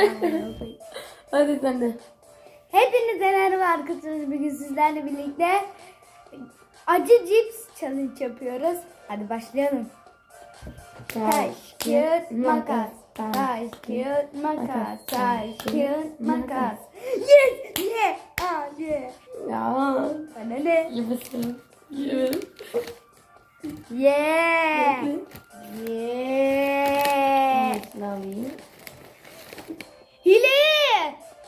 Hadi sen de. Hepinize merhaba arkadaşlar. Bugün sizlerle birlikte acı cips challenge yapıyoruz. Hadi başlayalım. Taş, kağıt, makas. Taş, kağıt, makas. Taş, kağıt, makas. Yes! Ye! Aa, ye! Ya. Bana ne? Gibisin. Gibi. Ye! Ye! Ne alayım? Hile!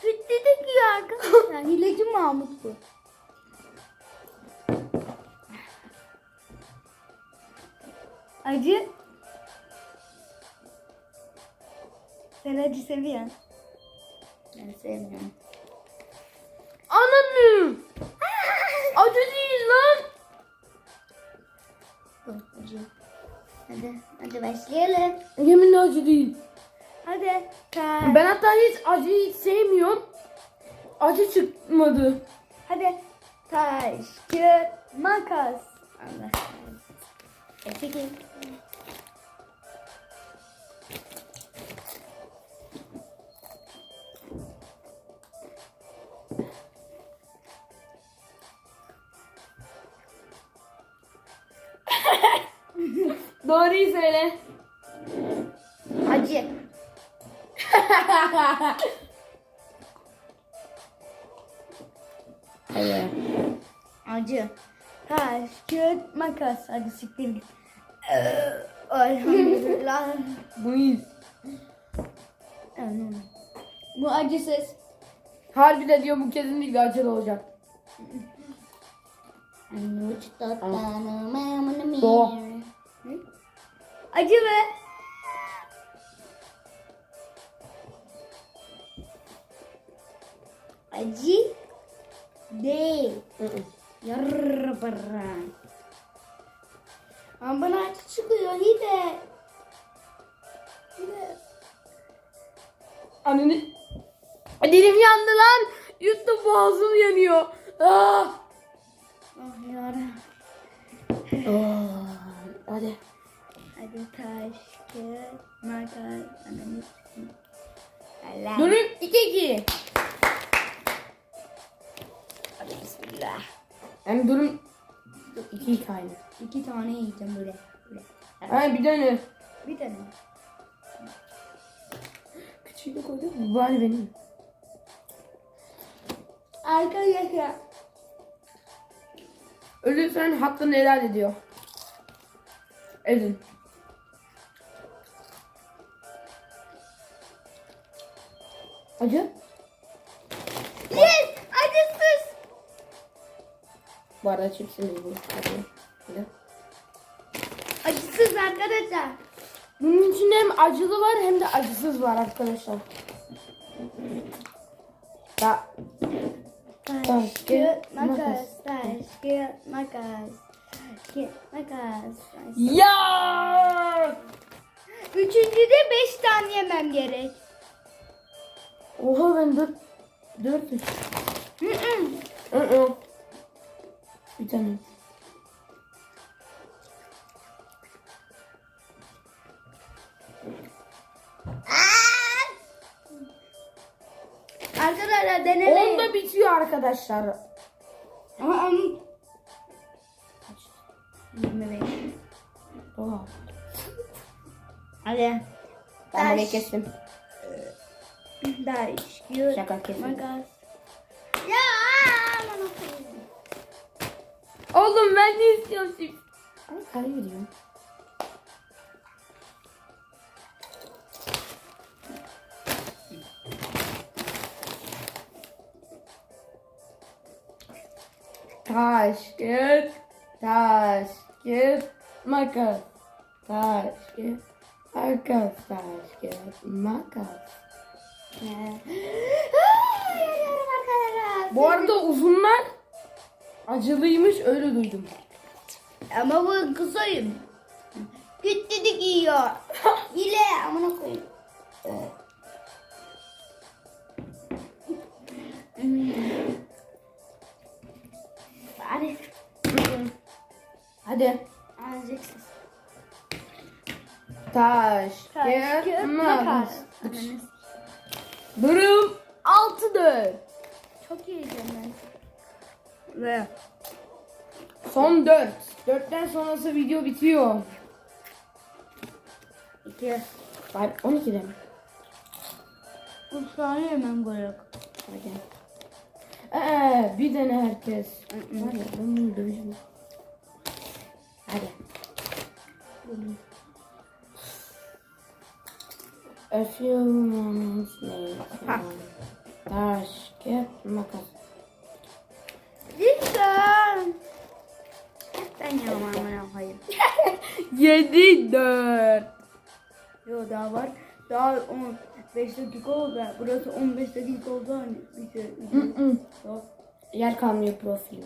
Süt dedik ya arkadaşlar. Hileci Mahmut bu. Acı. Sen acı seviyorsun. Ben sevmiyorum. Ananı. Acı değil lan. Acı. Hadi, hadi başlayalım. Yeminle acı değil. Hadi. Kalk. Ben hatta hiç acıyı hiç sevmiyorum. Acı çıkmadı. Hadi. Taş, kağıt, makas. Allah. E, çekil. Doğruyu söyle. Acı. Hayır. Acı. Taş, kağıt, makas. Hadi siktir git. Ee, Elhamdülillah. Bu iyi. Bu acısız. Harbi de diyor bu kesinlikle acı olacak. Acı mı? Acı değil. Yarrı barra. Ama bana acı çıkıyor hide. Hide. Ananı. Dilim yandı lan. Yuttum boğazım yanıyor. Ah. Ah yarabbim. Oh. Hadi. Hadi taş, kağıt, makas, ananı sikeyim. Allah. Durum 2-2. Hadi bismillah. Yani durum 2-2 aynı. İki tane yiyeceğim böyle. böyle. Ha bir tane. Bir tane. Küçüğü de koydum. Bu hali benim. Arkadaşlar. Ölürsen hakkını helal ediyor. Edin. Acı? Yes! Bu arada çipsimiz bu. Acısız arkadaşlar. Bunun içinde hem acılı var hem de acısız var arkadaşlar. Ya, Taş, kağıt, makas. Taş, kağıt, makas. Makas. ya! Üçüncüde beş tane yemem gerek. Oha ben dört, dört. Hı hı. Hı hı. Bir tane. Arkadaşlar denemeyin. Onda bitiyor arkadaşlar. Ama onun... 25. Oha. Hadi. Ben burayı kestim. Taş, kağıt, Şaka kesin. Oğlum ben ne istiyorum şimdi? Ama kaybediyorum. Taş, kağıt, taş, kağıt, makas. Taş, kağıt, makas, taş, kağıt, makas. Bu arada uzunlar acılıymış öyle duydum. Ama bu kısayım. Git dedik yiyor. Hile amına koyayım. Bari. Hadi. Alacaksın. Taş, Taş, kağıt, makas. Durum 6-4. Çok yiyeceğim ben. Ve son 4. 4'ten sonrası video bitiyor. 2. Hayır 12'de mi? 3 tane yemem gerek. Hadi. Ee, bir tane herkes. Ya ben bunu döveceğim. Hadi. A few moments later. Taş, kağıt, makas. Yemem amına koyayım. 7 4. Yo daha var. Daha 15 dakika oldu. Burası 15 dakika oldu. Hani bir şey. Yok. Yer kalmıyor profiline.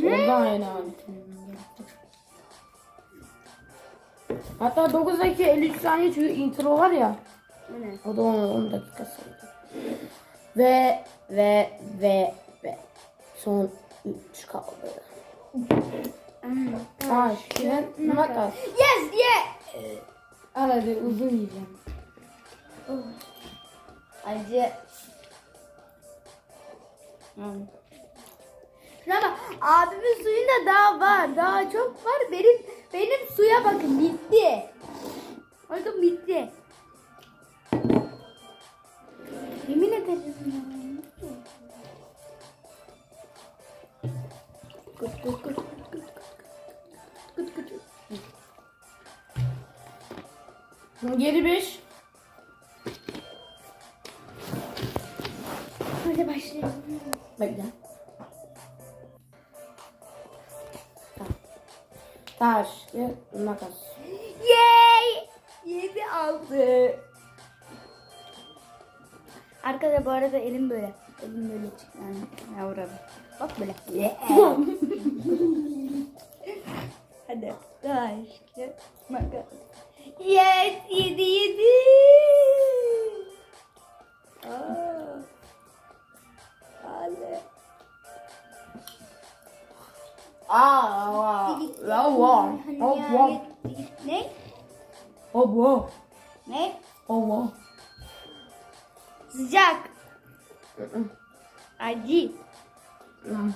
Solda aynı abi. Hatta 9 dakika 53 saniye çünkü intro var ya. Ne? O da 10, 10 dakika saydı. Ve ve ve ve son 3 kaldı. Taş, kağıt, makas. Yes yeah. Al hadi uzun yiyeceğim. Acı. Şuna bak. Abimin suyunda daha var. Daha çok var. Benim benim suya bakın bitti. Bakın bitti. Yemin ederim Geri 5. Hadi başlayalım. Bekle. Taş, makas. Yay! 7 aldı. Arkada bu arada elim böyle. Elim böyle çıktı. Yani yavrum. Bak böyle. Hadi. Taş, kağıt, makas. Yes! 7 7. Aa. Hadi. Aa, wow, wow, oh, wow, Ne? oh, wow, Ne? oh, wow. Sıcak. Acı. Hmm.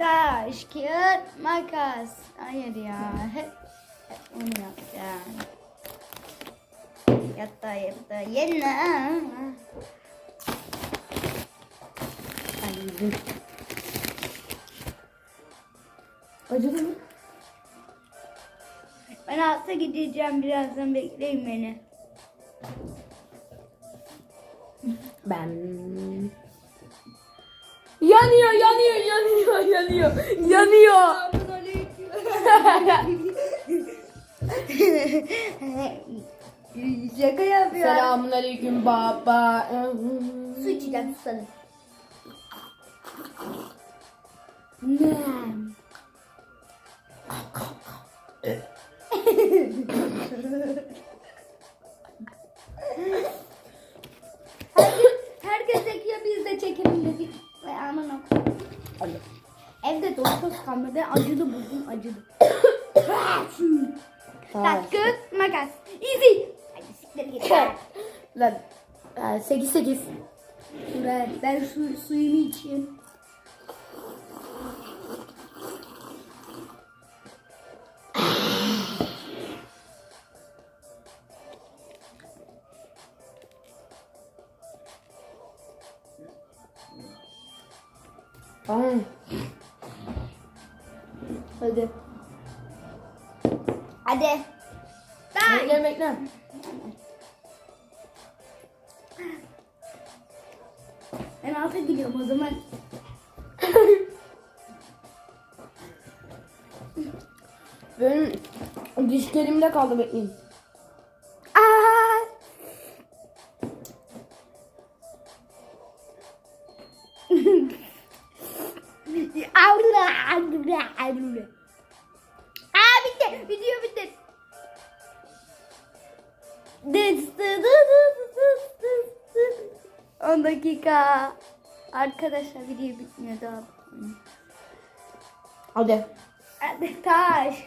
Taş, kağıt, makas. Hayır ya. Hep, hep onu yapacağım. Yatta yatta yenne. Ay, Acıdı mı? Ben alta gideceğim birazdan bekleyin beni. Ben... Yanıyor, yanıyor, yanıyor, yanıyor, yanıyor. Şaka yapıyor. Selamun aleyküm baba. Su içeceğim susadım. Ne? okuyayım. Evde dokuz kalmadı. Acıdı bugün acıdı. Taş, kağıt, makas. Easy. Hadi siktir git. Lan 8 8. Ben, ben su, suyumu içeyim. Hadi. Ben. Bekle bekle. Ben alta gidiyorum o zaman. Benim dişlerimde kaldı bekleyin. Aa! Avla, avla, avla. 10 dakika. Arkadaşlar video bitmiyor daha. Hadi. Hadi taş.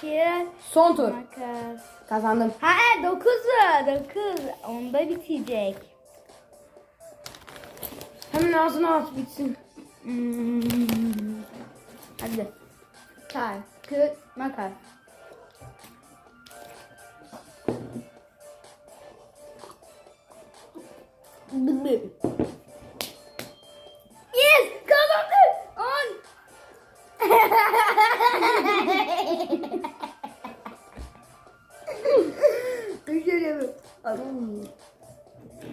Kağıt. Son tur. Makas. Kazandım. Ha 9 var 9. Onda bitecek. Hemen ağzına at bitsin. Hmm. Hadi. Taş. Kağıt. Makas. Yes! Kazandım! 10. Şöyle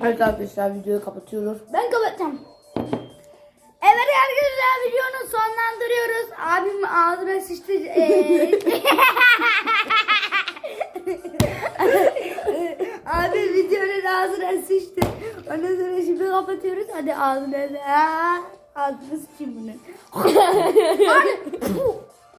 Evet arkadaşlar videoyu kapatıyoruz. Ben kapatacağım. Evet arkadaşlar videonu sonlandırıyoruz. Abim ağzına sıçtı. Ee, Abi videonun ağzına sıçtı. Ondan sonra şimdi kapatıyoruz. Hadi ağzına. Ağzına sıçayım bunu. Hadi.